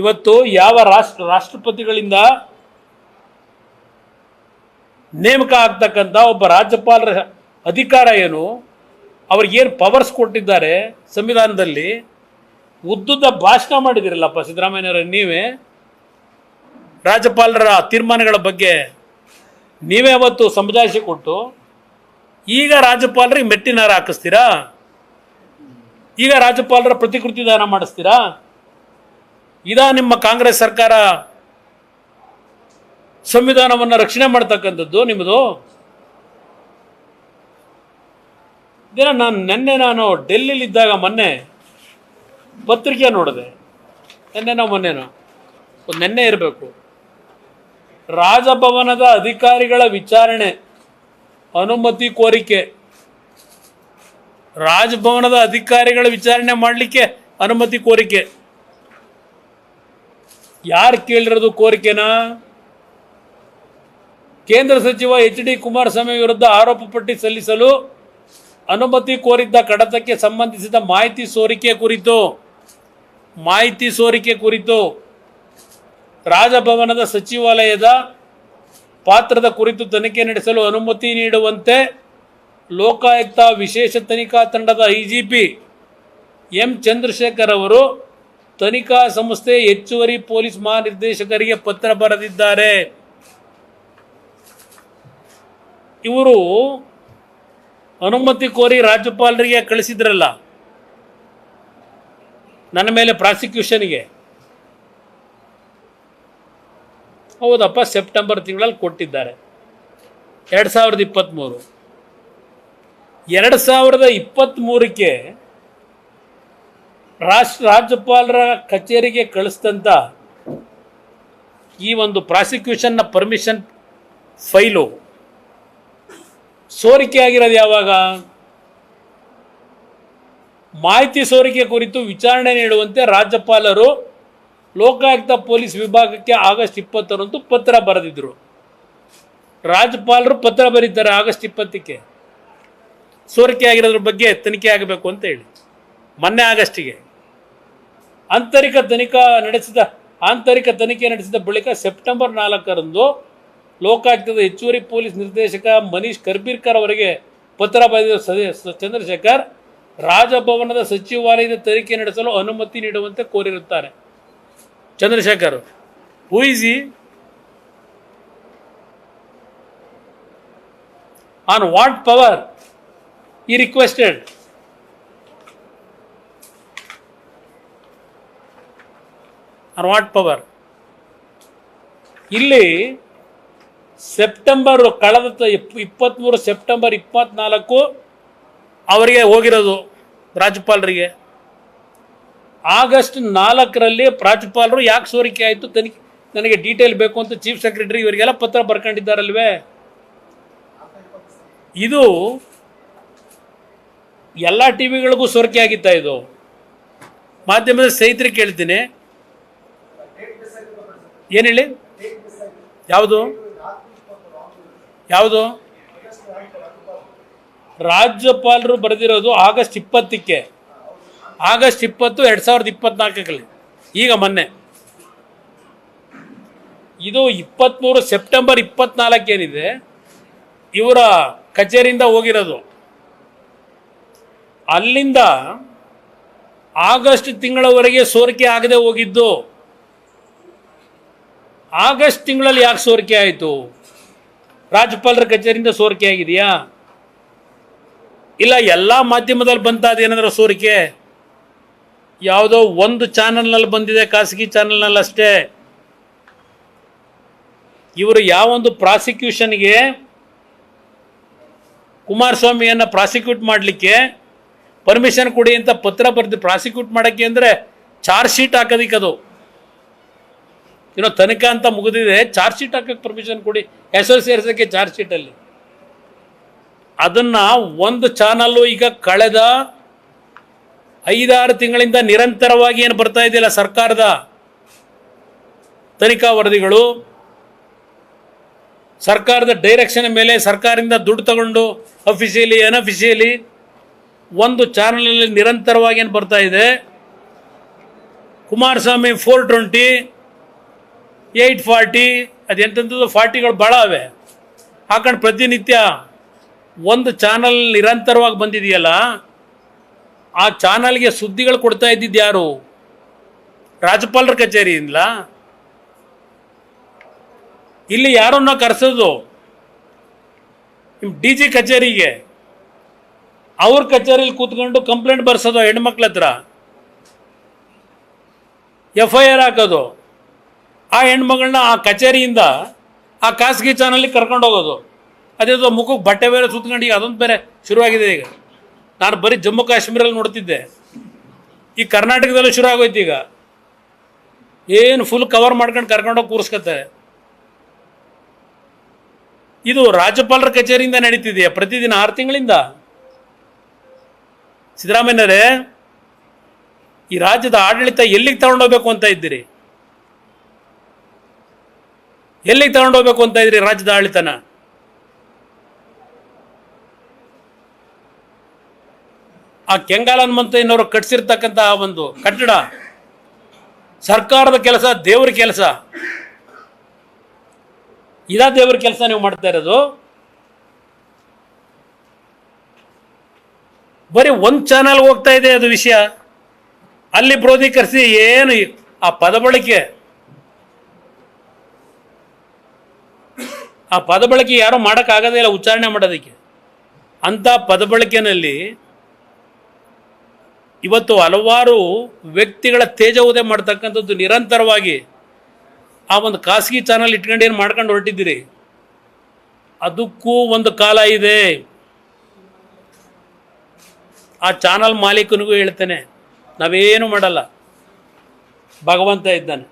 ಇವತ್ತು ಯಾವ ರಾಷ್ಟ್ರ, ರಾಷ್ಟ್ರಪತಿಗಳಿಂದ ನೇಮಕ ಆಗ್ತಕ್ಕಂಥ ಒಬ್ಬ ರಾಜ್ಯಪಾಲರ ಅಧಿಕಾರ ಏನು ಅವ್ರಿಗೇನು ಪವರ್ಸ್ ಕೊಟ್ಟಿದ್ದಾರೆ ಸಂವಿಧಾನದಲ್ಲಿ? ಉದ್ದುದ್ದ ಭಾಷಣ ಮಾಡಿದಿರಲ್ಲಪ್ಪ ಸಿದ್ದರಾಮಯ್ಯನವರ, ನೀವೇ? ರಾಜ್ಯಪಾಲರ ತೀರ್ಮಾನಗಳ ಬಗ್ಗೆ ನೀವೇ ಅವತ್ತು ಸಮಜಾಯಿಸಿ ಕೊಟ್ಟು, ಈಗ ರಾಜ್ಯಪಾಲರಿಗೆ ಮೆಟ್ಟಿನಾರ ಹಾಕಿಸ್ತೀರಾ? ಈಗ ರಾಜ್ಯಪಾಲರ ಪ್ರತಿಕೃತಿ ದಾನ ಮಾಡಿಸ್ತೀರಾ? ಇದಾ ನಿಮ್ಮ ಕಾಂಗ್ರೆಸ್ ಸರ್ಕಾರ ಸಂವಿಧಾನವನ್ನು ರಕ್ಷಣೆ ಮಾಡ್ತಕ್ಕಂಥದ್ದು ನಿಮ್ಮದು ದಿನ ನಾನು ನಿನ್ನೆ ನಾನು ಡೆಲ್ಲಿಲಿದ್ದಾಗ ಮೊನ್ನೆ ಪತ್ರಿಕೆ ನೋಡಿದೆ. ನಿನ್ನೆನೋ ಮೊನ್ನೆನೋ? ನಿನ್ನೆ ಇರಬೇಕು. ರಾಜಭವನದ ಅಧಿಕಾರಿಗಳ ವಿಚಾರಣೆ, ಅನುಮತಿ ಕೋರಿಕೆ, ರಾಜಭವನದ ಅಧಿಕಾರಿಗಳ ವಿಚಾರಣೆ ಮಾಡಲಿಕ್ಕೆ ಅನುಮತಿ ಕೋರಿಕೆ. ಯಾರು ಕೇಳಿರೋದು ಕೋರಿಕೆನ? ಕೇಂದ್ರ ಸಚಿವ ಎಚ್ ಡಿ ಕುಮಾರಸ್ವಾಮಿ ವಿರುದ್ಧ ಆರೋಪ ಪಟ್ಟಿ ಸಲ್ಲಿಸಲು ಅನುಮತಿ ಕೋರಿದ್ದ ಕಡತಕ್ಕೆ ಸಂಬಂಧಿಸಿದ ಮಾಹಿತಿ ಸೋರಿಕೆ ಕುರಿತು, ಮಾಹಿತಿ ಸೋರಿಕೆ ಕುರಿತು ರಾಜಭವನದ ಸಚಿವಾಲಯದ ಪಾತ್ರದ ಕುರಿತು ತನಿಖೆ ನಡೆಸಲು ಅನುಮತಿ ನೀಡುವಂತೆ ಲೋಕಾಯುಕ್ತ ವಿಶೇಷ ತನಿಖಾ ತಂಡದ ಐಜಿಪಿ ಎಂ ಚಂದ್ರಶೇಖರ್ ಅವರು ತನಿಖಾ ಸಂಸ್ಥೆ ಹೆಚ್ಚುವರಿ ಪೊಲೀಸ್ ಮಹಾನಿರ್ದೇಶಕರಿಗೆ ಪತ್ರ ಬರೆದಿದ್ದಾರೆ. ಇವರು ಅನುಮತಿ ಕೋರಿ ರಾಜ್ಯಪಾಲರಿಗೆ ಕಳಿಸಿದ್ರಲ್ಲ. ನನ್ನ ಮೇಲೆ ಪ್ರಾಸಿಕ್ಯೂಷನ್ಗೆ. ಹೌದಪ್ಪ, ಸೆಪ್ಟೆಂಬರ್ ತಿಂಗಳಲ್ಲಿ ಕೊಟ್ಟಿದ್ದಾರೆ. ಎರಡು ಸಾವಿರದ ಇಪ್ಪತ್ತ್ಮೂರು ಎರಡು ಸಾವಿರದ ಇಪ್ಪತ್ತ್ಮೂರಕ್ಕೆ ರಾಷ್ಟ್ರ ರಾಜ್ಯಪಾಲರ ಕಚೇರಿಗೆ ಕಳಿಸಿದಂಥ ಈ ಒಂದು ಪ್ರಾಸಿಕ್ಯೂಷನ್ನ ಪರ್ಮಿಷನ್ ಫೈಲು ಸೋರಿಕೆ ಆಗಿರೋದು ಯಾವಾಗ? ಮಾಹಿತಿ ಸೋರಿಕೆ ಕುರಿತು ವಿಚಾರಣೆ ನೀಡುವಂತೆ ರಾಜ್ಯಪಾಲರು ಲೋಕಾಯುಕ್ತ ಪೊಲೀಸ್ ವಿಭಾಗಕ್ಕೆ ಆಗಸ್ಟ್ ಇಪ್ಪತ್ತರಂದು ಪತ್ರ ಬರೆದಿದ್ದರು ರಾಜ್ಯಪಾಲರು ಪತ್ರ ಬರೀತಾರೆ ಆಗಸ್ಟ್ ಇಪ್ಪತ್ತಕ್ಕೆ. ಸೋರಿಕೆ ಆಗಿರೋದ್ರ ಬಗ್ಗೆ ತನಿಖೆ ಆಗಬೇಕು ಅಂತ ಹೇಳಿ. ಮೊನ್ನೆ ಆಗಸ್ಟಿಗೆ. ಆಂತರಿಕ ತನಿಖಾ ನಡೆಸಿದ, ಆಂತರಿಕ ತನಿಖೆ ನಡೆಸಿದ ಬಳಿಕ ಸೆಪ್ಟೆಂಬರ್ ನಾಲ್ಕರಂದು ಲೋಕಾಯುಕ್ತದ ಹೆಚ್ಚುವರಿ ಪೊಲೀಸ್ ನಿರ್ದೇಶಕ ಮನೀಶ್ ಕರ್ಬೀರ್ಕರ್ ಅವರಿಗೆ ಪತ್ರ ಬರೆದ ಚಂದ್ರಶೇಖರ್, ರಾಜಭವನದ ಸಚಿವಾಲಯದ ತನಿಖೆ ನಡೆಸಲು ಅನುಮತಿ ನೀಡುವಂತೆ ಕೋರಿರುತ್ತಾರೆ. Chandrashekar who is he on what power he requested on what power. ಇಲ್ಲಿ ಸೆಪ್ಟೆಂಬರ್ ಕಳೆದ ಇಪ್ಪತ್ತ್ಮೂರು ಸೆಪ್ಟೆಂಬರ್ ಇಪ್ಪತ್ನಾಲ್ಕು ಅವರಿಗೆ ಹೋಗಿರೋದು ರಾಜ್ಯಪಾಲರಿಗೆ. ಆಗಸ್ಟ್ ನಾಲ್ಕರಲ್ಲಿ ರಾಜ್ಯಪಾಲರು ಯಾಕೆ ಸೋರಿಕೆ ಆಯಿತು ತನಿಖೆ, ನನಗೆ ಡೀಟೇಲ್ ಬೇಕು ಅಂತ ಚೀಫ್ ಸೆಕ್ರೆಟರಿ ಇವರಿಗೆಲ್ಲ ಪತ್ರ ಬರ್ಕೊಂಡಿದ್ದಾರಲ್ವೇ? ಇದು ಎಲ್ಲ ಟಿ ವಿಗಳಿಗೂ ಸೋರಿಕೆ ಆಗಿತ್ತಾ ಇದು? ಮಾಧ್ಯಮದ ಸ್ನೇಹಿತರಿಗೆ ಕೇಳ್ತೀನಿ. ಏನು ಹೇಳಿ? ಯಾವುದು? ಯಾವುದು? ರಾಜ್ಯಪಾಲರು ಬರೆದಿರೋದು ಆಗಸ್ಟ್ ಇಪ್ಪತ್ತಕ್ಕೆ. ಆಗಸ್ಟ್ ಇಪ್ಪತ್ತು ಎರಡು ಸಾವಿರದ ಇಪ್ಪತ್ನಾಲ್ಕಲ್ಲಿ ಈಗ ಮೊನ್ನೆ. ಇದು ಇಪ್ಪತ್ತ್ಮೂರು ಸೆಪ್ಟೆಂಬರ್ ಇಪ್ಪತ್ನಾಲ್ಕೇನಿದೆ? ಇವರ ಕಚೇರಿಯಿಂದ ಹೋಗಿರೋದು. ಅಲ್ಲಿಂದ ಆಗಸ್ಟ್ ತಿಂಗಳವರೆಗೆ ಸೋರಿಕೆ ಆಗದೆ ಹೋಗಿದ್ದು. ಆಗಸ್ಟ್ ತಿಂಗಳಲ್ಲಿ ಯಾಕೆ ಸೋರಿಕೆ ಆಯಿತು? ರಾಜ್ಯಪಾಲರ ಕಚೇರಿಯಿಂದ ಸೋರಿಕೆ ಆಗಿದೆಯಾ? ಇಲ್ಲ, ಎಲ್ಲ ಮಾಧ್ಯಮದಲ್ಲಿ ಬಂತಾದ ಏನಾದರೂ ಸೋರಿಕೆ? ಯಾವುದೋ ಒಂದು ಚಾನಲ್ನಲ್ಲಿ ಬಂದಿದೆ, ಖಾಸಗಿ ಚಾನಲ್ನಲ್ಲಿ ಅಷ್ಟೇ. ಇವರು ಯಾವೊಂದು ಪ್ರಾಸಿಕ್ಯೂಷನ್ಗೆ ಕುಮಾರಸ್ವಾಮಿಯನ್ನು ಪ್ರಾಸಿಕ್ಯೂಟ್ ಮಾಡಲಿಕ್ಕೆ ಪರ್ಮಿಷನ್ ಕೊಡಿ ಅಂತ ಪತ್ರ ಬರೆದು ಪ್ರಾಸಿಕ್ಯೂಟ್ ಮಾಡೋಕ್ಕೆ ಅಂದರೆ ಚಾರ್ಜ್ ಶೀಟ್ ಹಾಕೋದಿಕ್ಕದು ಏನೋ ತನಿಖಾ ಅಂತ ಮುಗಿದಿದೆ ಚಾರ್ಜ್ ಶೀಟ್ ಹಾಕಕ್ಕೆ ಪರ್ಮಿಷನ್ ಕೊಡಿ. ಹೆಸರು ಸೇರಿಸೋಕ್ಕೆ ಚಾರ್ಜ್ ಶೀಟಲ್ಲಿ ಅದನ್ನು ಒಂದು ಚಾನಲ್ಲು ಈಗ ಕಳೆದ ಐದಾರು ತಿಂಗಳಿಂದ ನಿರಂತರವಾಗಿ ಏನು ಬರ್ತಾ ಇದೆಯಲ್ಲ ಸರ್ಕಾರದ ತನಿಖಾ ವರದಿಗಳು, ಸರ್ಕಾರದ ಡೈರೆಕ್ಷನ್ ಮೇಲೆ ಸರ್ಕಾರದಿಂದ ದುಡ್ಡು ತಗೊಂಡು ಅಫಿಷಿಯಲಿ ಅನ್ಅಫಿಷಿಯಲಿ ಒಂದು ಚಾನಲಲ್ಲಿ ನಿರಂತರವಾಗಿ ಏನು ಬರ್ತಾ ಇದೆ? Kumaraswamy four twenty eight forty ಅದೆಂಥದ್ದು ಫಾರ್ಟಿಗಳು ಭಾಳ ಅವೆ. ಹಾಕೊಂಡು ಪ್ರತಿನಿತ್ಯ ಒಂದು ಚಾನಲ್ ನಿರಂತರವಾಗಿ ಬಂದಿದೆಯಲ್ಲ, ಆ ಚಾನಲ್ಗೆ ಸುದ್ದಿಗಳು ಕೊಡ್ತಾ ಇದ್ದಿದ್ದು ಯಾರು? ರಾಜ್ಯಪಾಲರ ಕಚೇರಿಯಿಂದ ಇಲ್ಲಿ ಯಾರನ್ನ ಕರೆಸೋದು? ಡಿ ಜಿ ಕಚೇರಿಗೆ. ಅವ್ರ ಕಚೇರಿಲಿ ಕೂತ್ಕೊಂಡು ಕಂಪ್ಲೇಂಟ್ ಬರ್ಸೋದು ಹೆಣ್ಮಕ್ಳ ಹತ್ರ. ಎಫ್ ಐ ಆರ್ ಹಾಕೋದು. ಆ ಹೆಣ್ಮಗಳನ್ನ ಆ ಕಚೇರಿಯಿಂದ ಆ ಖಾಸಗಿ ಚಾನಲ್ಗೆ ಕರ್ಕೊಂಡು ಹೋಗೋದು. ಅದೇ ಮುಖಕ್ಕೆ ಬಟ್ಟೆ ಬೇರೆ ಸುತ್ಕೊಂಡು ಈಗ ಅದೊಂದು ಬೇರೆ ಶುರುವಾಗಿದೆ ಈಗ. ನಾನು ಬರೀ ಜಮ್ಮು ಕಾಶ್ಮೀರಲ್ಲಿ ನೋಡ್ತಿದ್ದೆ. ಈ ಕರ್ನಾಟಕದಲ್ಲೂ ಶುರು ಆಗೋಯ್ತು ಈಗ. ಏನು ಫುಲ್ ಕವರ್ ಮಾಡ್ಕೊಂಡು ಕರ್ಕೊಂಡೋಗಿ ಕೂರಿಸ್ಕೊತಾರೆ. ಇದು ರಾಜ್ಯಪಾಲರ ಕಚೇರಿಯಿಂದ ನಡೀತಿದೆಯಾ ಪ್ರತಿದಿನ ಆರು ತಿಂಗಳಿಂದ? ಸಿದ್ದರಾಮಯ್ಯರೇ ಈ ರಾಜ್ಯದ ಆಡಳಿತ ಎಲ್ಲಿಗೆ ತಗೊಂಡೋಗ್ಬೇಕು ಅಂತ ಇದ್ದೀರಿ? ಎಲ್ಲಿಗೆ ತಗೊಂಡೋಗ್ಬೇಕು ಅಂತ ಇದ್ರಿ ರಾಜ್ಯದ ಆಳಿತನ ಆ ಕೆಂಗಾಲ ಹನುಮಂತಯ್ಯನವರು ಕಟ್ಸಿರ್ತಕ್ಕಂಥ ಆ ಒಂದು ಕಟ್ಟಡ, ಸರ್ಕಾರದ ಕೆಲಸ, ದೇವ್ರ ಕೆಲಸ. ಇದಾ ದೇವರ ಕೆಲಸ ನೀವು ಮಾಡ್ತಾ ಇರೋದು? ಬರೀ ಒಂದು ಚಾನಲ್ ಹೋಗ್ತಾ ಇದೆ ಅದು ವಿಷಯ. ಅಲ್ಲಿ ಬ್ರೋಧೀಕರಿಸಿ ಏನು ಆ ಪದ ಬಳಕೆ ಆ ಪದ ಬಳಕೆ ಯಾರೂ ಮಾಡೋಕ್ಕಾಗೋದೇ ಇಲ್ಲ, ಉಚ್ಚಾರಣೆ ಮಾಡೋದಕ್ಕೆ. ಅಂಥ ಪದ ಬಳಕೆನಲ್ಲಿ ಇವತ್ತು ಹಲವಾರು ವ್ಯಕ್ತಿಗಳ ತೇಜವುದೇ ಮಾಡ್ತಕ್ಕಂಥದ್ದು ನಿರಂತರವಾಗಿ ಆ ಒಂದು ಖಾಸಗಿ ಚಾನಲ್ ಇಟ್ಕೊಂಡು ಏನು ಮಾಡ್ಕೊಂಡು ಹೊರಟಿದ್ದೀರಿ? ಅದಕ್ಕೂ ಒಂದು ಕಾಲ ಇದೆ. ಆ ಚಾನಲ್ ಮಾಲೀಕನಿಗೂ ಹೇಳ್ತೇನೆ, ನಾವೇನು ಮಾಡಲ್ಲ. ಭಗವಂತ ಇದ್ದಾನೆ.